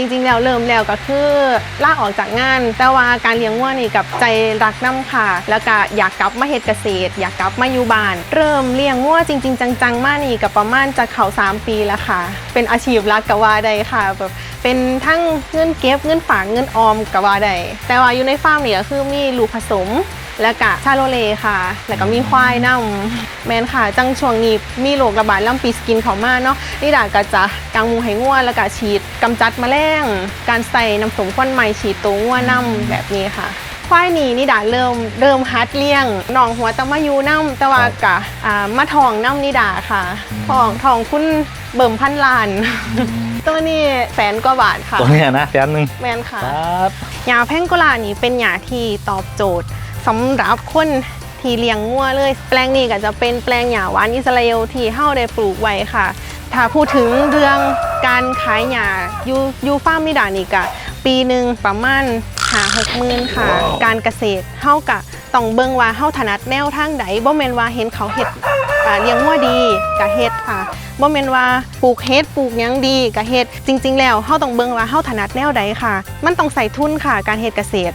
จริงๆ แล้วเริ่มแล้วก็คือลาออกจากงาน แต่ว่าการเลี้ยงวัวนี่กับใจรักน้ำค่ะ แล้วก็อยากกลับมาเฮ็ดเกษตร อยากกลับมาอยู่บ้าน เริ่มเลี้ยงวัวจริง ๆ จังๆ มากนี่กับประมาณจะเข้า3 ปีแล้วค่ะ เป็นอาชีพหลักก็ว่าได้ค่ะแบบเป็นทั้งเงินเก็บเงินฝากเงินออมก็ว่าได้แต่ว่าอยู่ในฟาร์มนี่ก็คือมีลูกผสม แล้วก็ชาโลเลค่ะ แล้วก็มีควายนำแมนค่ะ จังช่วงนี้มีโรคระบาดลำปีสกินเขามาเนาะนี่ดาก็จะกางมูให้ง่วแล้วก็ฉีดกำจัดแมลงการใส่น้ำสมควันใหม่ฉีดตัวง่วนำแบบนี้ค่ะควายนี่นี่ดาเริ่มเริ่มฮัดเลี้ยงน้องหัวตะมายูน้ำแต่ว่ากะอ่ามาทองน้ำนี่ดาค่ะทองทองคุณเบิ่มพันลาน ตัวนี้แสนกว่าบาทค่ะ ตัวเนี้ยนะแสนหนึ่งแมนค่ะครับยาแพงโกลานี่เป็นยาที่ตอบโจทย์ สำหรับคนที่เลี้ยงงัวเลย แปลงนี้ก็จะเป็นแปลงหญ้าหวานอิสราเอลที่เฮาได้ปลูกไว้ค่ะ ถ้าพูดถึงเรื่องการขายหญ้าอยูอยูฟาร์มนิดานี่ก็ปีหนึ่งประมาณหาหกหมื่นค่ะ การเกษตรเฮากะ ต้องเบิ่งว่าเฮาถนัดแนวทางใดบ่แม่นว่าเห็นเขาเฮ็ดเลี้ยงงัวดีกะเฮ็ดค่ะบ่แม่นว่าปลูกเฮ็ดปลูกหยังดีกะเฮ็ดจริง ๆ แล้วเฮาต้องเบิ่งว่าเฮาถนัดแนวใดค่ะ มันต้องใส่ทุนค่ะ การเฮ็ดเกษตร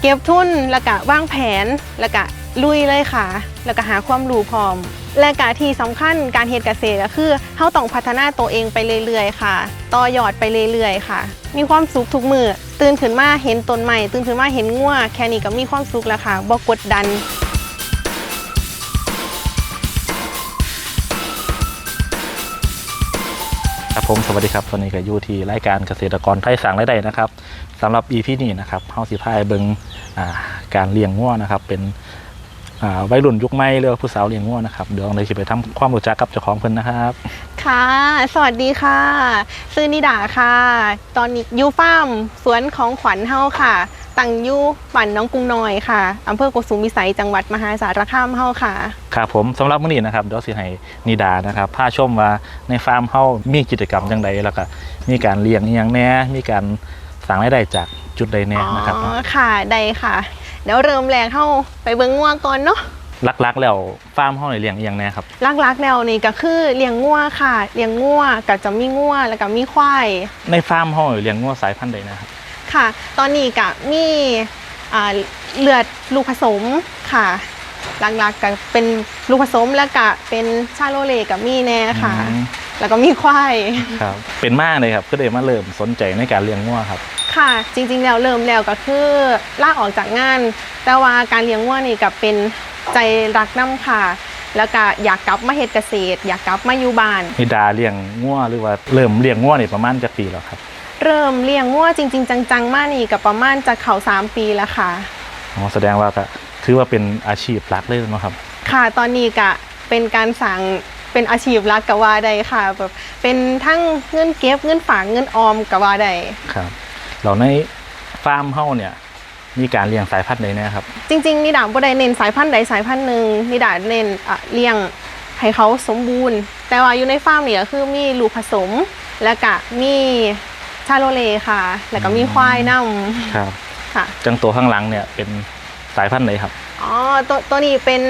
เก็บทุนแล้วก็วางแผนแล้วก็ ลุยเลยค่ะ แล้วก็หาความรู้พร้อม และการที่สำคัญการเฮ็ดเกษตรก็คือเฮาต้องพัฒนาตัวเองไปเรื่อยๆ ค่ะ ต่อยอดไปเรื่อยๆ ค่ะ มีความสุขทุกมือตื่นขึ้นมาเห็นต้นใหม่ตื่นขึ้นมาเห็นงัวแค่นี้ก็มีความสุขแล้วค่ะบ่กดดันครับผมสวัสดีครับตอนนี้ก็อยู่ที่รายการเกษตรกรไทยสั่งรายได้นะครับสำหรับ EP นี้นะครับเฮาสิพายเบิงอ่าการเลี้ยงงัวนะครับ เป็น วัยรุ่นยุคใหม่เรียกว่าผู้สาวเลี้ยงงัวนะครับเดี๋ยวเราจะไปทำความรู้จักกับเจ้าของเพิ่นนะครับค่ะ สวัสดีค่ะซื้อนิดาค่ะ ตอนนี้อยูฟาร์มสวนของขวัญเฮาค่ะ ตั้งอยู่ปั่นน้องกรุงน้อยค่ะอำเภอโกสุมพิสัยจังหวัดมหาสารคามเฮาค่ะครับผมสำหรับมื้อนี้นะครับเดี๋ยวสิให้นิดานะครับพาชมว่าในฟาร์มเฮามีกิจกรรมจังใดแล้วก็มีการเลี้ยงอีหยังแหน่มีการสร้างรายได้จากจุดใดแน่นะครับอ๋อค่ะได้ค่ะ เดี๋ยวเริ่มแรกเข้าไปเบิ้งง่วก่อนเนาะลักๆแล้วฟาร์มเฮาเนี่ยเลี้ยงอีหยังแน่ครับ ลักๆแนวนี้ก็คือเลี้ยงง่วค่ะเลี้ยงง่วก็จะมีง่วแล้วก็มีควาย ในฟาร์มเฮาเนี่ยเลี้ยงงัวสายพันธุ์ใดนะครับ ค่ะ ตอนนี้ก็มีอ่าเลือดลูกผสมค่ะ หลักๆก็เป็นลูกผสมแล้วก็เป็นชาโลเลกับมีแน่ค่ะ อืม แล้วก็มีควาย ครับ เป็นมากเลยครับก็เลยมาเริ่มสนใจในการเลี้ยงงัวครับ ค่ะจริงๆแล้วเริ่มแล้วก็คือลาออกจากงาน แต่ว่าการเลี้ยงวัวนี่ก็เป็นใจรักน้ำค่ะ แล้วก็อยากกลับมาเฮ็ดเกษตร อยากกลับมาอยู่บ้าน นิดาเลี้ยงงัวหรือว่าเริ่มเลี้ยงงัวนี่ประมาณจะปีแล้วครับเริ่มเลี้ยงวัวจริง ๆ จังๆ มากนี่ก็ประมาณจะเข้า3ปีแล้วค่ะ อ๋อแสดงว่าก็ถือว่าเป็นอาชีพหลักเลยเนาะครับ ค่ะตอนนี้ก็เป็นการสั่ง เป็นอาชีพหลักก็ว่าได้ค่ะแบบเป็นทั้งเงินเก็บเงินฝากเงินออมก็ว่าได้ครับเราในฟาร์มเฮาเนี่ยมีการเลี้ยงสายพันธุ์ใดแนะครับ จริงๆนิดาบ่ได้เน้นสายพันธุ์ใดสายพันธุ์หนึ่งนิดาเน้นอะเลี้ยงให้เขาสมบูรณ์ แต่ว่าอยู่ในฟาร์มเนี่ยก็คือมีลูกผสม แล้วก็มีชาโลเลค่ะ แล้วก็มีควายนครับำค่ะจังตัวข้างหลังเนี่ยเป็นสายพันธุ์ใดครับอ๋อตัวตัวนี้เป็น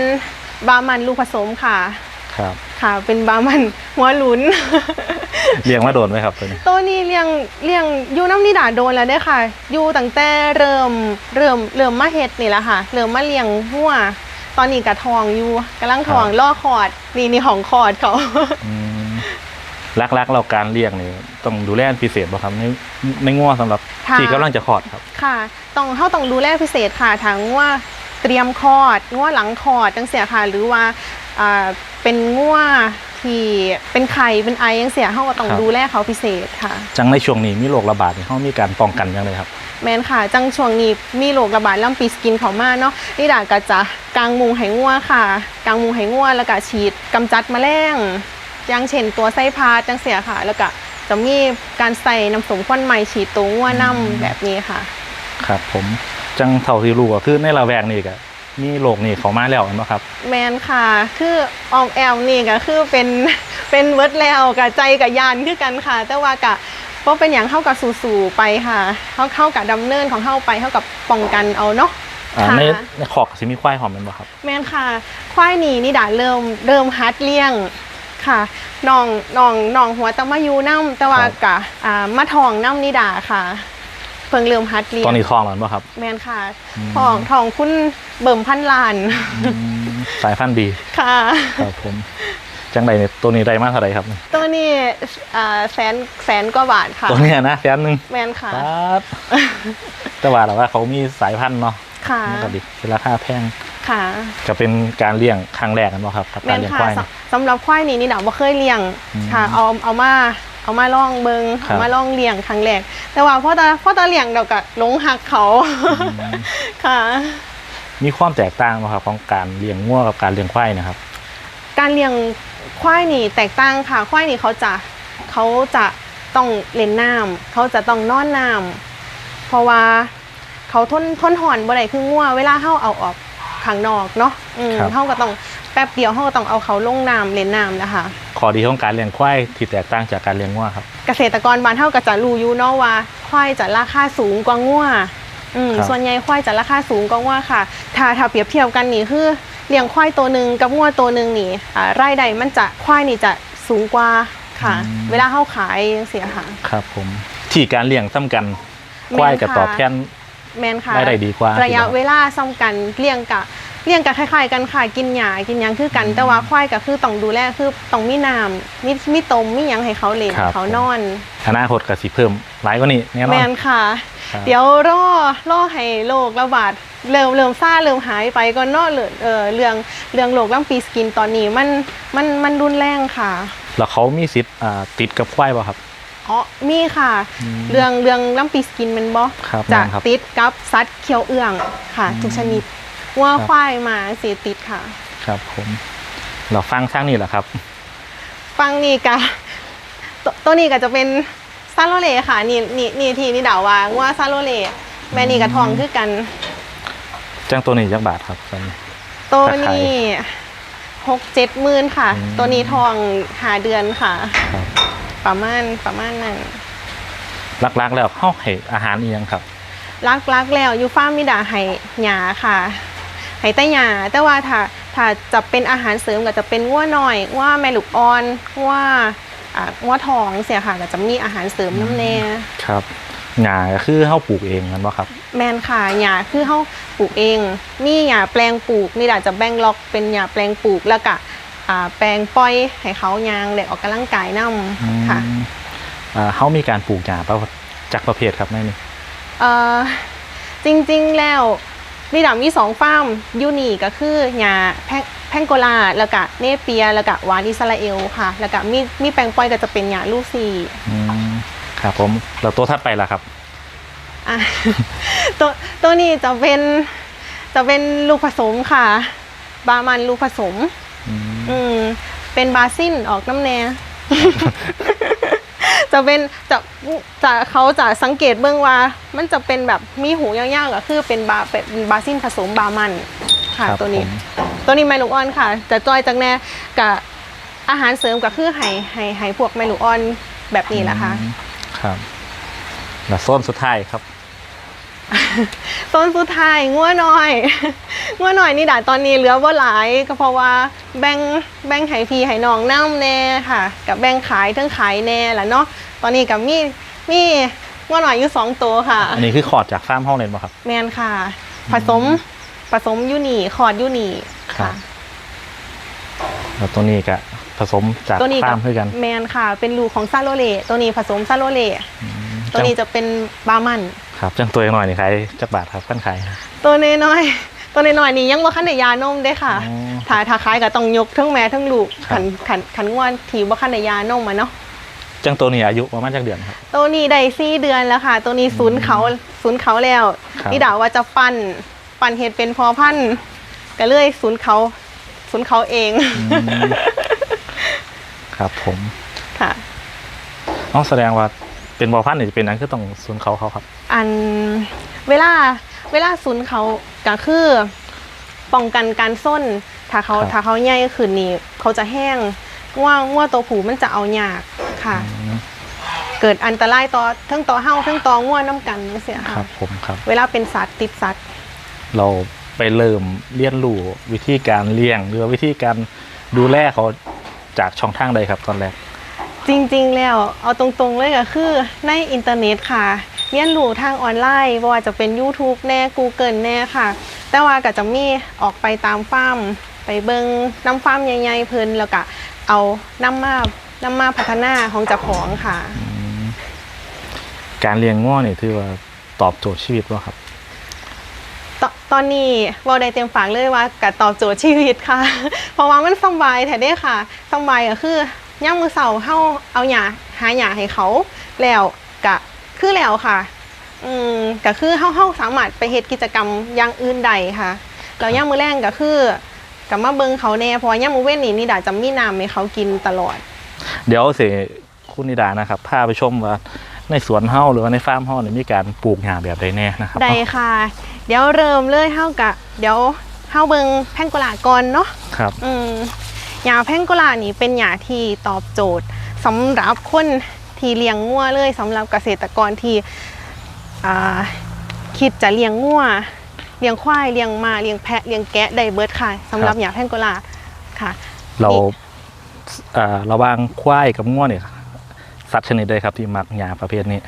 บามันลูกผสมค่ะ ครับ ค่ะ เป็นบามันหัวหลุน เลี้ยงมาโดนไหมครับตัวนี้ตัวนี้เลี้ยงเลี้ยงอยู่น้ำนิดาโดนแล้วเด้อค่ะ อยู่ตั้งแต่เริ่มเริ่มเริ่มมาเฮ็ดนี่แหละค่ะ เริ่มมาเลี้ยงหัว ตอนนี้กะทองอยู่กำลังทองล่อคอดนี่นี่ของคอดเขาอืมลักๆเราการเลี้ยงนี่ต้องดูแลพิเศษบ่ครับในในงัวสำหรับค่ะที่กำลังจะคลอดครับ ค่ะ ต้องเขาต้องดูแลพิเศษค่ะทั้งว่าเตรียมคลอดงัวหลังคลอดจังเสียค่ะ หรือว่าอ่า เป็นงัวที่เป็นไข่เป็นไอยังเสียเขาก็ต้องครับดูแลเขาพิเศษค่ะ จังในช่วงนี้มีโรคระบาดนี่เฮามีการป้องกันยังไงครับแมนค่ะ จังช่วงนี้มีโรคระบาดลำปีสกินเขามาเนาะนี่ดาก็จะกางมุงไหงัวค่ะ กางมุงไหงัวแล้วก็ฉีดกำจัดแมลงอย่างเช่นตัวไส้พาดจังเสียค่ะ แล้วก็จะมีการใส่น้ำสมควันใหม่ฉีดตัวงัวน้ำแบบนี้ค่ะ ครับผมจังเท่าที่รู้ก็คือในละแวกนี่ก็ มีโรคนี่เขามาแล้วเนาะครับ แมนค่ะ คือออมแอลนี่ก็คือเป็นเป็นเวิร์ดแล้วกับใจกับยานคือกันค่ะ แต่ว่ากะเพราะเป็นอย่างเข้ากับสู่ๆไปค่ะเข้าเข้ากับดำเนินของเข้าไปเข้ากับป้องกันเอาเนาะอ่าค่ะในในขอกสิมีควายหอมเป็นบ่ครับ แมนค่ะ ควายหนีนี่ดาเริ่มเริ่มฮัดเลี้ยงค่ะน้องน้องน้องหัวตะมายูน้ำแต่ว่าครับกะอ่ามาทองน้ำนิดาค่ะ เพิ่งเริ่มฮัดเรียนตอนนี้ทองแล้วป่ะครับ แมนค่ะอืมทองทองคุณเบิ่มพันลานอืมสายพันธุ์ดีค่ะครับผมจังใดเนี่ยตัวนี้ได้มากเท่าไหร่ครับ ตัวนี้อ่าแสนแสนกว่าบาทค่ะ ตัวเนี้ยนะแสนหนึ่งแมนค่ะครับแต่ว่าแต่ว่าเขามีสายพันธุ์เนาะค่ะมันก็ดิเป็นราคาแพงค่ะก็เป็นการเลี้ยงครั้งแรกกันป่ะครับกับแมการนเลี้ยงค่ะควายสเนี่ยสำหรับควายนี่นี่ดาวบ่เคยเลี้ยงอืมค่ะเอาเอามา เอามาล่องเบิงครับ เอามาล่องเลี้ยงครั้งแรกแต่ว่าพ่อตาพ่อตาเลี้ยงเดาก็หลงหักเขาค่ะ มีความแตกต่างป่ะครับของการเลี้ยงงัวกับการเลี้ยงควายนะครับ การเลี้ยงควายนี่แตกต่างค่ะควายนี่เขาจะเขาจะต้องเล่นน้ำเขาจะต้องนอนน้ำเพราะว่าเขาทนทนหอนบ่ได้คืองัวเวลาเฮาเอาออกข้างนอกเนาะอืมครับ เฮาก็ต้องแป๊บเดียวเฮาก็ต้องเอาเขาลงน้ำเล่นน้ำนะคะ ข้อดีของการเลี้ยงควายที่แตกต่างจากการเลี้ยงงัวครับ เกษตรกรบ้านเฮาก็จะรู้อยู่เนาะว่าควายจะราคาสูงกว่างัวอืมครับ ส่วนใหญ่ควายจะราคาสูงกว่างัวค่ะ ถ้าถ้าเปรียบเทียบกันนี่คือเลี้ยงควายตัวหนึ่งกับงัวตัวหนึ่งนี่อ่ารายได้มันจะควายนี่จะสูงกว่าค่ะ เวลาเฮาขายจังซี่ค่ะ ครับผมที่การเลี้ยงซ้ำกันควายกับแม่นค่ะตอบแทนแมนค่ะ รายได้ดีกว่าระยะเวลาซ้ำกันเลี้ยงกะ เลี้ยงกะคล้ายๆกันค่ะกินหญ้ากินหยังคือกัน แต่ว่าควายก็คือต้องดูแลคือต้องมีน้ำมีมีตมมีหยังให้เขาเล่นครับ เขานอน อนาคตก็สิเพิ่มหลายกว่านี้แน่นแมอน นค่ะ ครับเดี๋ยวรอรอให้โรคระบาดเริ่มเริ่มซ่าเริ่มหายไปก็เนอะเรื่องเออเรื่องเรื่องโรคลำปีสกินตอนนี้มันมันมันรุนแรงค่ะ แล้วเขามีสิทธิ์อ่าติดกับควายป่ะครับ อ๋อมีค่ะ อืมเรื่องเรื่องลำปีสกินแมันบอครับจะแม่นครับติดกับสัตว์เคี้ยวเอื้องค่ะอืมทุกชนิด วัวครับควายหมาสีติดค่ะ ครับผมเราฟังข้างนี้แหละครับ ฟังนี่กะตตัวนี้ก็จะเป็นซาโลเลค่ะ นี่นี่นี่ที่นี่ดาวว่าว่าซาโลเลแม่นี่กับทองคือกัน จ้างตัวนี้จักบาทครับตอนนี้ตัวราคานี้หกเจ็ดหมื่นค่ะอืมตัวนี้ทองหาเดือนค่ะครับประมาณประมาณนั้นลักๆแล้วเข้าให้อาหารอีกยังครับรักรักแล้วอยูฟ้าร์มมิดาให้หยาค่ะ ให้แต่หยาแต่ว่าถ้าถ้าจะเป็นอาหารเสริมก็จะเป็นงัวหน่อยงัวแม่ลูกอ่อนงัวอ่างัวทองเสียค่ะก็จะมีอาหารเสริมน้ำแน่ครับหงาก็คือเข้าปลูกเองกันป่ะครับ แมนค่ะหญ้าคือเขาปลูกเอง มีหญ้าแปลงปลูกนี่แหละจะแบ่งล็อกเป็นหญ้าแปลงปลูกแล้วก็อ่าแปลงปล่อยให้เขายางเด็กออกกำลังกายนํค่ะอืมอ่าเขามีการปลูกหญ้าป่ะจากประเภทครับแม่นี่เอ่อจริงๆแล้ว มีดามีสองฟาร์มอยูนี่ก็คือหญ้าแพงแพงโกลา แล้วก็เนเปีย แล้วก็วานอิสราเอลค่ะ แล้วก็มีมีแปลงปล่อยก็จะเป็นหญ้าลูซี่อืมครับผมเราตัวถัดไปล่ะครับอะตัวตัวนี้จะเป็นจะเป็นลูกผสมค่ะ บามันลูกผสม อืมอืมเป็นบาซินออกน้ำแน่ จะเป็นจะจะเขาจะสังเกตเบื้องว่า มันจะเป็นแบบมีหูยาวๆก็คือเป็นบาเป็นบาซินผสมบามันค่ะครับตัวนี้ผมตัวนี้ไมลูกอ่อนค่ะ จะจอยจากแน่กับอาหารเสริมก็คือไห้ไห้ไห้พวกไมลูกอ่อนแบบนี้แหละค่ะอืมครับแล้วโซนสุดท้ายครับ ต้นสุดท้ายงัวน้อยงัวน้อยนี่ด่าตอนนี้เหลือว่าหลายก็เพราะว่าแบ่งแบ่งไห้พีไห้น้องน้ำแน่ค่ะ กับแบ่งขายทั้งขายแน่แหละเนาะตอนนี้กับมีมีงัวน้อยอยู่สองตัวค่ะ อันนี้คือขอดจากฟาร์มห้องเลยป่ะครับ แมนค่ะ ผสมผสมอยูนี่คอร์ดอยูนี่ครัค่ะบแล้วตัวนี้ก็ผสมจากตัวนี้ฟากัร์มเพื่อกัน แมนค่ะ เป็นลูกของซาโลเลตัวนี้ผสมซาโลเล ตัวนี้จะเป็นบามันครับจังตัวหน่อยนี่ขายจักบาทครับขั้นขายตัวน้อยๆตัวน้อยๆนี่ยังว่าขั้นในยานมได้ค่ะอ๋อถ้าถ้าขายก็ต้องยกทั้งแม่ทั้งลูกครับขันขันขันงวนถีว่าขั้นในยานมมาเนาะจังตัวนี้อายุประมาณจักเดือนครับตัวนี้ได้สี่เดือนแล้วค่ะ ตัวนี้ศูนย์เขาศูนย์เขาแล้วครับนี่ด่าว่าจะปั้นปั้นเห็ดเป็นพอพันธุ์ก็เลยศูนย์เขาศูนย์เขาเองอืมครับผมค่ะต้องแสดงว่า เป็นบอพันธุ์นี่จะเป็นนั้นคือต้องศูนย์เขาเขาครับ อันเวลาเวลาศูนย์เขาก็คือป้องกันการส้น ถ้าเขาครับ ถ้าเขาใหญ่ขึ้นนี่เขาจะแห้งง่วงง่วตัวผูมันจะเอายากค่ะ อืมเกิดอันตรายต่อทั้งต่อเฮาทั้งต่อง่วน้ำกันเสียคค่ะรับผมครับ เวลาเป็นสัตว์ติดสัตว์เราไปเริ่มเรียนรู้วิธีการเลี้ยง หรือว่าวิธีการดูแลเขาจากช่องทางใดครับตอนแรก จริงๆ แล้วเอาตรงๆเลยก็คือในอินเทอร์เน็ตค่ะเรียนรู้ทางออนไลน์บ่ว่าจะเป็น YouTube แน่ Google แน่ค่ะ แต่ว่าก็จะมีออกไปตามฟาร์มไปเบิงน้ำฟาร์มใหญ่ๆเพิ่นแล้วก็เอาน้ำมาน้ำมาพัฒนาของเจ้าของค่ะ การเลี้ยงง้อนี่ถือว่าตอบโจทย์ชีวิตว่าครับ ตตอนนี้เว่าได้เต็มฝากเลยว่ากับตอบโจทย์ชีวิตค่ะ เพราะว่ามันสำบายแท้เด้ค่ะสำบายก็คือ ย่ามมือเสาเฮาเอาหยาหาหยาให้เขาแล้วกะคือแล้วค่ะ อืมก็คือเฮาเฮาสามารถไปเฮ็ดกิจกรรมอย่างอื่นใดค่ะแล้วย่ามมือแรงก็คือกับมาเบิงเขาแน่เพราะว่าย่ามมือเว้นนี่นี่ดาจะมีน้ำให้เขากินตลอด เดี๋ยวเสคุณนิดานะครับพาไปชมว่าในสวนเฮาหรือว่าในฟาร์มเฮาเนี่ยมีการปลูกหญ้าแบบใดแน่นะครับได้ค่ะ เดี๋ยวเริ่มเลยเฮากะ เดี๋ยวเฮาเบิงแพ่งกุหลาก่อนเนาะครับ อืม หญ้าแพงโกลานี่เป็นหญ้าที่ตอบโจทย์สำหรับคนที่เลี้ยงงัวเลยสำหรับเกษตรกรที่อ่าคิดจะเลี้ยงงัวเลี้ยงควายเลี้ยงม้าเลี้ยงแพะเลี้ยงแกะได้เบิดค่ะสำหรับหญ้าแพงโกลาค่ะ เรานี่เอ่อระหว่างควายกับง้อเนี่ยสัตว์ชนิดใดครับที่มักหญ้าประเภทนี้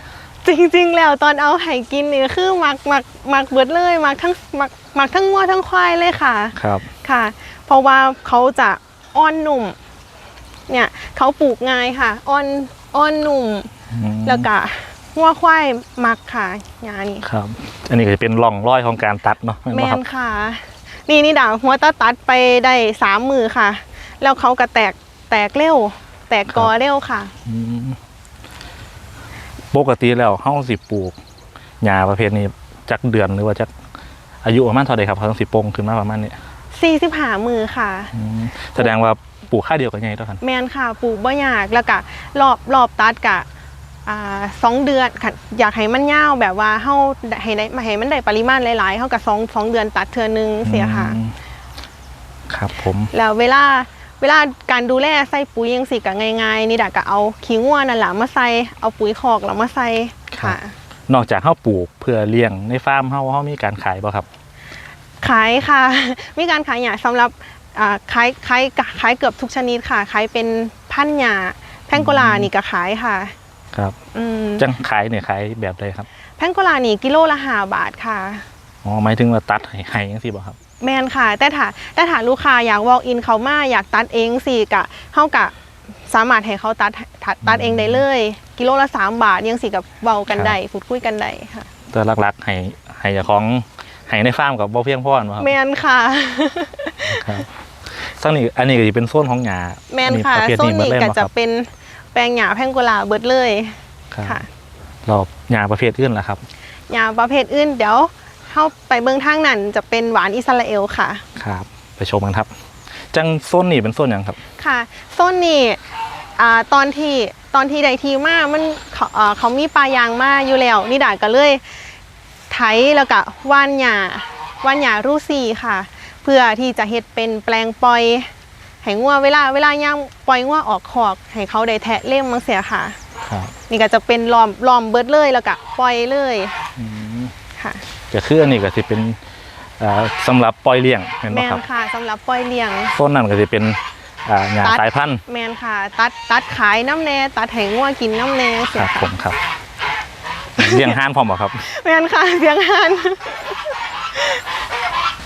จริงๆ แล้วตอนเอาไห้กินนี่คือมักมักมักเบิดเลยมักทั้งมักมักทั้งงัวทั้งควายเลยค่ะ ครับค่ะ เพราะว่าเขาจะ อ้อนหนุ่ม เนี่ยเขาปลูกง่ายค่ะอ้อนอ้อนหนุ่มอืมแล้วก็งัวควายมักค่ะยานี่ครับ อันนี้ก็จะเป็นร่องรอยของการตัดเนาะเห็นแมไหมครันบค่ะ นี่นี่ด่าหัวตาตัดไปได้สามมือค่ะ แล้วเขาก็แตกแตกเร็ว แตกกอเร็วค่ะอืมปกติแล้วเฮาสิปลูกหญ้าประเภทนี้จักเดือนหรือว่าจักอายุประมาณเท่าใดครับเขาต้องสิโปงขึ้นมาประมาณนี้ สี่สิบหามือค่ะ อืมแสดงว่าปลูกค่าเดียวกันไงตัวกันแมนค่ะปลูกบ่ยากแล้วก็รอบรอบตัดกะอ่าสองเดือนค่ะอยากให้มันยาวแบบว่าเฮาให้ได้ให้มันได้ปริมาณหลายๆเฮากับสองสองเดือนตัดเทื่อนึงเสียค่ะ อืมครับผม แล้วเวลาเวลาการดูแลใส่ปุ๋ยยังสิกะง่ายๆนี่ดะก็เอาขี้งัวนั่นแหละมาใส่เอาปุ๋ยคอกแล้วมาใส่ค่ะ นอกจากเฮาปลูกเพื่อเลี้ยงในฟาร์มเฮาเฮามีการขายบ่ครับ ขายค่ะ มีการขายหยาสำหรับอ่าขายขายขายเกือบทุกชนิดค่ะ ขายเป็นพันธุ์หยาแพงโกลานี่ก็ขายค่ะ ครับอืมจังขายเนี่ยขายแบบใดครับ แพงโกลานี่กิโลละห้าบาทค่ะ อ๋อหมายถึงว่าตัดให้ให้จังซี่บ่ครับ แมนค่ะ แต่ถ้าแต่ถ้าลูกค้าอยาก walk in เขามาอยากตัดเองสิกะเท่ากับสามารถให้เขาตัดตัดตัดเองได้เลย กิโลละสามบาทยังสิกับเบากันได้พูดคุยกันได้ค่ะแต่หลักๆให้ให้เจ้าของ ให้ในฟาร์มกับบ่เพียงพอเนาะครับแมนค่ะ ครับซึ่งนี่อันนี้ก็สิเป็นโซนของหญ้าแมนค่ะประเภทโซนหมดนี้เลยก็บ่คจะรับเป็นแปลงหญ้าแพงโกลาเบิดเลยครับค่ะรอบหญ้าประเภทอื่นล่ะครับหญ้าประเภทอื่นเดี๋ยวเข้าไปเบื้องทางนั้นจะเป็นหวานอิสราเอลค่ะ ครับ ไปชมกันครับ จังโซนนี่เป็นโซนหยังครับ ค่ะโซนนี้อ่าตอนที่ตอนที่ใดทีมามันเขาเอ่อเขามีปลายางมาอยู่แล้วนิดาก็เลย ไถแล้วก็ว่านหญ้าว่านหญ้ารูซีค่ะ เพื่อที่จะเฮ็ดเป็นแปลงปล่อยให้งัวเวลาเวลาย่างปล่อยงัวออกคอกให้เขาได้แทะเล่มมังเสียค่ะครับนี่ก็จะเป็นล้อมล้อมเบิดเลยแล้วก็ปล่อยเลยอืมค่ะก็คืออันนี้ก็สิเป็นอ่าสำหรับปล่อยเลี้ยงเห็นไหมแมคนรับค่ะสำหรับปล่อยเลี้ยงโซนนั้นก็สิเป็นอ่าหญ้าตัด สายพันธุ์แมนค่ะ ตัดตัดขายน้ำแน่ตัดให้งัวกินน้ำแน่คเสีรัยบผค่ะมครับ เลี้ยงห้านพร้อมบ่ครับแมนค่ะเพียงหัน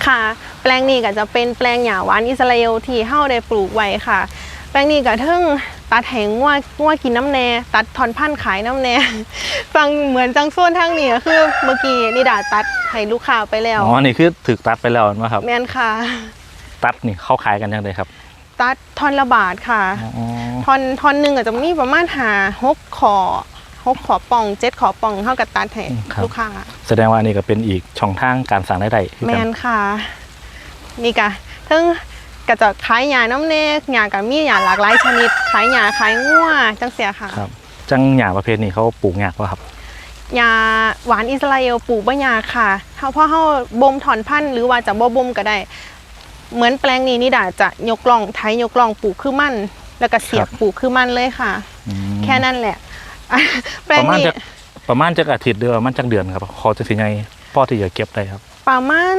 ค่ะ แปลงนี้ก็จะเป็นแปลงหญ้าหวานอิสราเอลที่เฮาได้ปลูกไว้ค่ะ แปลงนี้ก็เทึ่งตัดแหงงัวงัวกินน้ำแน่ ตัดทอนพันธุ์ขายน้ำแน่ ฟังเหมือนจังโซนทางนี้ก็คือเมื่อกี้นิดาตัดให้ลูกค้าไปแล้วอ๋อนี่คือถึกตัดไปแล้วนะครับ แมนค่ะ ตัดนี่เข้าขายกันยังไงครับ ตัดทอนละบาทค่ะ อ๋อ ทอนทอนหนึ่งอาจจะมีประมาณหาหกขอ หกขอป่องเจ็ดขอป่องเท่ากับตัดให้ลูกค้าแสดงว่านี่ก็เป็นอีกช่องทางการสั่งรายได้คือแมกันนค่ะ นี่กะทั้งก็จะขายหยาน้ำเนกหยากับมีหยาหลากหลายชนิด ขายหยาขายงัวจังเสียค่ะ ครับ จังหญ้าประเภทนี้เขาปลูกยากป่ะครับหยาหวานอิสราเอลปลูกบ่ยากค่ะเฮาเพราะเฮาบ่มถอนพันธุ์หรือว่าจะบ่บ่มก็ได้ เหมือนแปลงนี้นี่ดาจะยกล่องไทยยกล่องปลูกคือมัน แล้วก็เสียบครับ ปลูกคือมันเลยค่ะ อืมแค่นั้นแหละ แปลปงระมาณนี้จะประมาณจะอาทิตย์เดือนประมาณจักเดือนครับเขาจะสิไงพ่อที่จะเก็บได้ครับ ประมาณ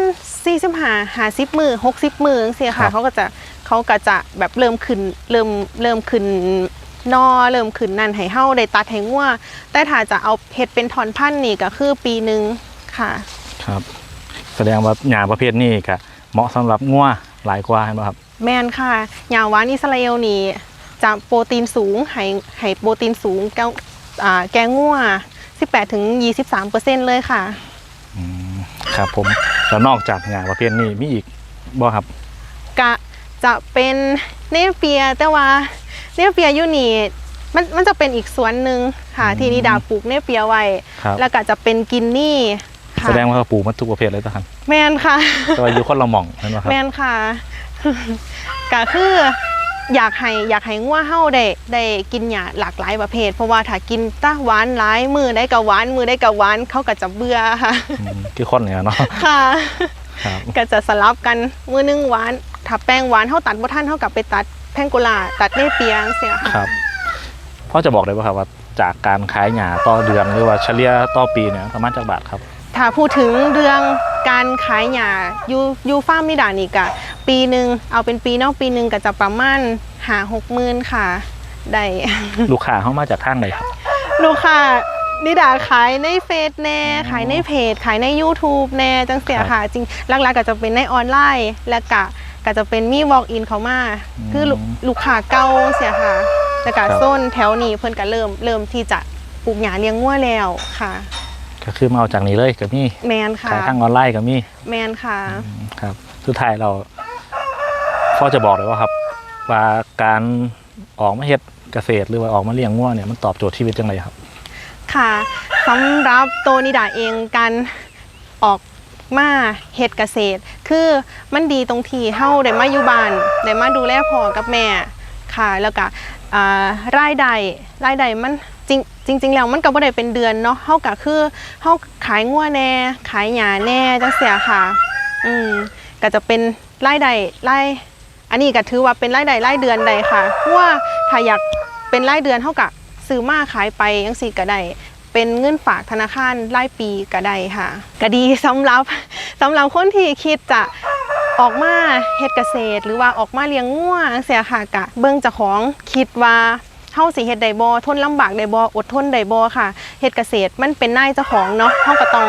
45 50มือ60มือจังซี่ครัค่ะบเขาก็จะเขาก็จะแบบเริ่มขึ้นเริ่มเริ่มขึ้นนอเริ่มขึ้นนั่นให้เฮาได้ตัดให้งัวแต่ถ้าจะเอาเฮ็ดเป็นถอนพันธุ์นี่ก็คือปีหนึ่งค่ะ ครับ แสดงว่าหญ้าประเภทนี้ก็เหมาะสำหรับงัวหลายกว่าเห็นไหมครับ แมนค่ะหญ้าหวานอิสราเอลนี่จะโปรตีนสูงให้ให้โปรตีนสูง แกอ่าแกงงัว18ถึง23%เลยค่ะอืมครับผมแล้วนอกจากหญ้าประเภทนี้มีอีกบ่ครับกะจะเป็นเนเปียแต่ว่าเนเปียอยู่นี่มันมันจะเป็นอีกสวนหนึ่งค่ะอืมที่นิดาปลูกเนเปียไว้ครับแล้วก็จะเป็นกินนี่ค่ะแสดงว่าเขาปลูกมันทุกประเภทเลยนะครับแมนค่ะแต่ว่าอยู่คนละหม่องเห็นไหมครับแมนค่ะก็คือ อยากให้อยากให้งัวเฮาได้ได้กินหญ้าหลากหลายประเภท เพราะว่าถ้ากินตาหวานหลายมือได้กับหวานมือได้กับหวานเขาก็จะเบื่อค่ะอืมคือคนเนี่ยเนาะค่ะครับก็จะสลับกันมือหนึงหวานถ้าแป้งหวานเท่าตัดบ่ท่านเท่ากับไปตัดแพงโกลาตัดเนเปียงเสียค่ะครับพ่อจะบอกได้ป่ะครับว่าจากการขายหญ้าต่อเดือนหรือว่าเฉลี่ยต่อปีเนี่ยประมาณจากบาทครับ ถ้าพูดถึงเรื่องการขายหญ้ายูยูฟาร์มนิดานี่กะปีหนึ่งเอาเป็นปีเนอกปีหนึ่งก็จะประมาณหาหกหมื่นค่ะได้ลูกค้าเข้ามาจากทางไหนครับลูกค้านิดาขายในเฟซแน่อ๋อขายในเพจ ขายใน YouTube แน่จังเสียครับค่ะ จริงหลักๆก็จะเป็นในออนไลน์และกะก็จะเป็นมี walk in เขามาอืมคือลูกลูกค้าเก่าเสียค่ะแต่กะครับโซนแถวนี้เพิ่นก็เริ่มเริ่มที่จะปลูกหญ้าเลี้ยงงัวแล้วค่ะ ก็คือมาเอาจากนี้เลยก็มีแมนค่ะขายทางออนไลน์ก็มีแมนค่ะอืมครับ สุดท้ายเราพ่อจะบอกเลยว่าครับ ว่าการออกมาเฮ็ดเกษตรหรือว่าออกมาเลี้ยงงัวเนี่ยมันตอบโจทย์ชีวิตจังไรครับ ค่ะสำหรับตัวนิดาเองการออกมาเฮ็ดเกษตร คือมันดีตรงที่เฮาได้มาอยู่บ้านได้มาดูแลพ่อกับแม่ค่ะ แล้วก็อ่ารายได้รายได้มัน จริง ๆ แล้วมันก็บ่ได้เป็นเดือนเนาะเฮาก็คือเฮาขายงัวแน่ ขายหญ้าแน่จังเสียค่ะ อืมก็จะเป็นรายได้รายอันนี้ก็ถือว่าเป็นรายได้รายเดือนใดค่ะพราว่าถ้าอยากเป็นรายเดือนเท่ากับซื้อมาขายไปยังสี่ก็ได้เป็นเงินฝากธนาคารรายปีก็ได้ค่ะก็ดีสำหรับสำหรับคนที่คิดจะออกมาเฮ็ดเกษตร หรือว่าออกมาเลี้ยงงัวจังเสียค่ะกะเบิ่งเจ้าของคิดว่า เฮาสิเฮ็ดได้บ่ทนลำบากได้บ่อดทนได้บ่ค่ะเฮ็ดเกษตรมันเป็นนายเจ้าของเนาะเฮาก็ต้อง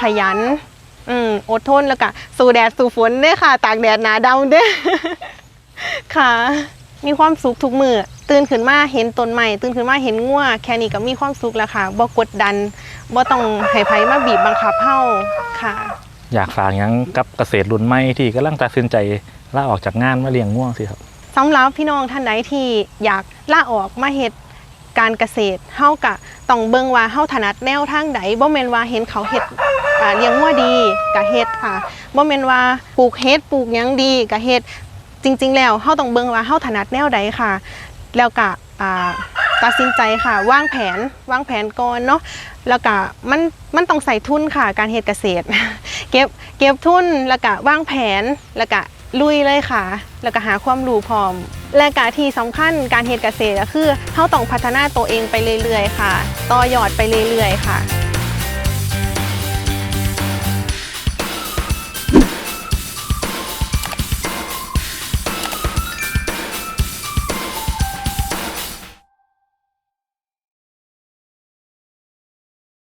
ขยันอืมอดทนแล้วก็สู้แดดสู้ฝนเด้ค่ะ ตากแดดหนาดำเด้ค่ะ มีความสุขทุกมือตื่นขึ้นมาเห็นต้นใหม่ตื่นขึ้นมาเห็นงัวแค่นี้ก็มีความสุขแล้วค่ะบ่กดดันบ่ต้องให้ไผมาบีบบังคับเฮาค่ะ อยากฝากยังกับเกษตรรุ่นใหม่ที่กำลังตัดสินใจลาออกจากงานมาเลี้ยงงัวงสิครับ สำหรับพี่น้องท่านใดที่อยากล่าออกมาเฮ็ดการเกษตรเฮากะต้องเบิ่งว่าเฮาถนัดแนวทางใดบ่แม่นว่าเห็นเขาเฮ็ดเลี้ยงงัวดีก็เฮ็ดค่ะบ่แม่นว่าปลูกเฮ็ดปลูกหยังดีก็เฮ็ดจริง ๆ แล้วเฮาต้องเบิ่งว่าเฮาถนัดแนวใดค่ะ แล้วก็ตัดสินใจค่ะวางแผนวางแผนก่อนเนาะแล้วก็มันมันต้องใส่ทุนค่ะการเฮ็ดเกษตร เก็บเก็บทุนแล้วก็วางแผนแล้วก็ ลุยเลยค่ะ แล้วก็หาความรู้พร้อม และการที่สำคัญการเฮ็ดเกษตรก็คือเฮาต้องพัฒนาตัวเองไปเรื่อยๆ ค่ะ ต่อยอดไปเรื่อยๆ ค่ะ